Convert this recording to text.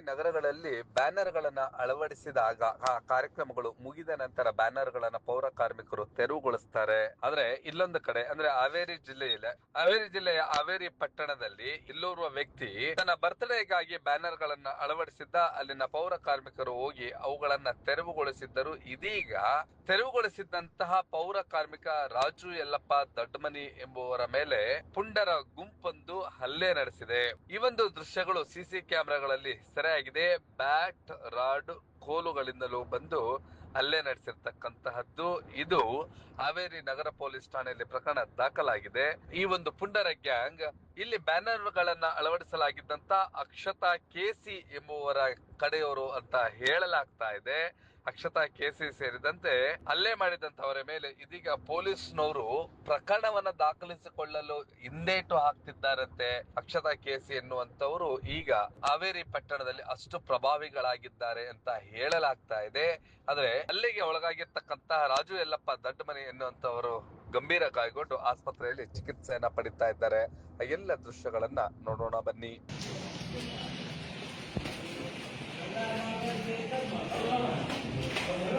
ನಗರಗಳಲ್ಲಿ ಬ್ಯಾನರ್ಗಳನ್ನು ಬ್ಯಾನರ್ ಗಳನ್ನ ಅಳವಡಿಸಿದಾಗ ಆ ಕಾರ್ಯಕ್ರಮಗಳು ಮುಗಿದ ನಂತರ ಬ್ಯಾನರ್ ಗಳನ್ನ ಪೌರ ಕಾರ್ಮಿಕರು ತೆರವುಗೊಳಿಸ್ತಾರೆ. ಆದ್ರೆ ಇಲ್ಲೊಂದು ಕಡೆ, ಅಂದ್ರೆ ಹಾವೇರಿ ಜಿಲ್ಲೆಯಲ್ಲಿ, ಹಾವೇರಿ ಜಿಲ್ಲೆಯ ಹಾವೇರಿ ಪಟ್ಟಣದಲ್ಲಿ ಇಲ್ಲೋರ್ವ ವ್ಯಕ್ತಿ ತನ್ನ ಬರ್ತ್ಡೇಗಾಗಿ ಬ್ಯಾನರ್ ಗಳನ್ನ ಅಳವಡಿಸಿದ್ದ, ಅಲ್ಲಿನ ಪೌರ ಕಾರ್ಮಿಕರು ಹೋಗಿ ಅವುಗಳನ್ನ ತೆರವುಗೊಳಿಸಿದ್ದರು. ಇದೀಗ ತೆರವುಗೊಳಿಸಿದಂತಹ ಪೌರ ಕಾರ್ಮಿಕ ರಾಜು ಯಲ್ಲಪ್ಪ ದೊಡ್ಡಮನಿ ಎಂಬುವರ ಮೇಲೆ ಪುಂಡರ ಗುಂಪೊಂದು ಹಲ್ಲೆ ನಡೆಸಿದೆ. ಈ ಒಂದು ದೃಶ್ಯಗಳು ಸಿಸಿ ಕ್ಯಾಮೆರಾಗಳಲ್ಲಿ ಸೆರೆಯಾಗಿದೆ. ಬ್ಯಾಟ್, ರಾಡ್, ಕೋಲುಗಳಿಂದಲೂ ಬಂದು ಹಲ್ಲೆ ನಡೆಸಿರ್ತಕ್ಕಂತಹದ್ದು. ಇದು ಹಾವೇರಿ ನಗರ ಪೊಲೀಸ್ ಠಾಣೆಯಲ್ಲಿ ಪ್ರಕರಣ ದಾಖಲಾಗಿದೆ. ಈ ಒಂದು ಪುಂಡರ ಗ್ಯಾಂಗ್ ಇಲ್ಲಿ ಬ್ಯಾನರ್ ಗಳನ್ನ ಅಳವಡಿಸಲಾಗಿದ್ದಂತ ಅಕ್ಷತಾ ಕೆಸಿ ಎಂಬುವರ ಕಡೆಯವರು ಅಂತ ಹೇಳಲಾಗ್ತಾ ಇದೆ. ಅಕ್ಷತಾ ಕೆಸಿ ಸೇರಿದಂತೆ ಹಲ್ಲೆ ಮಾಡಿದಂತವರ ಮೇಲೆ ಇದೀಗ ಪೊಲೀಸ್ನವರು ಪ್ರಕರಣವನ್ನ ದಾಖಲಿಸಿಕೊಳ್ಳಲು ಹಿಂದೇಟು ಹಾಕ್ತಿದ್ದಾರಂತೆ ಅಕ್ಷತಾ ಕೆಸಿ ಎನ್ನುವಂತವರು ಈಗ ಹಾವೇರಿ ಪಟ್ಟಣದಲ್ಲಿ ಅಷ್ಟು ಪ್ರಭಾವಿಗಳಾಗಿದ್ದಾರೆ ಅಂತ ಹೇಳಲಾಗ್ತಾ ಇದೆ. ಆದ್ರೆ ಅಲ್ಲಿಗೆ ಒಳಗಾಗಿರ್ತಕ್ಕಂತಹ ರಾಜು ಯಲ್ಲಪ್ಪ ದಡ್ಡಮನಿ ಎನ್ನುವಂತವರು ಗಂಭೀರ ಗಾಯಗೊಂಡು ಆಸ್ಪತ್ರೆಯಲ್ಲಿ ಚಿಕಿತ್ಸೆಯನ್ನ ಪಡಿತಾ ಇದ್ದಾರೆ. ಆ ಎಲ್ಲ ದೃಶ್ಯಗಳನ್ನ ನೋಡೋಣ ಬನ್ನಿ. cái cách mà nó là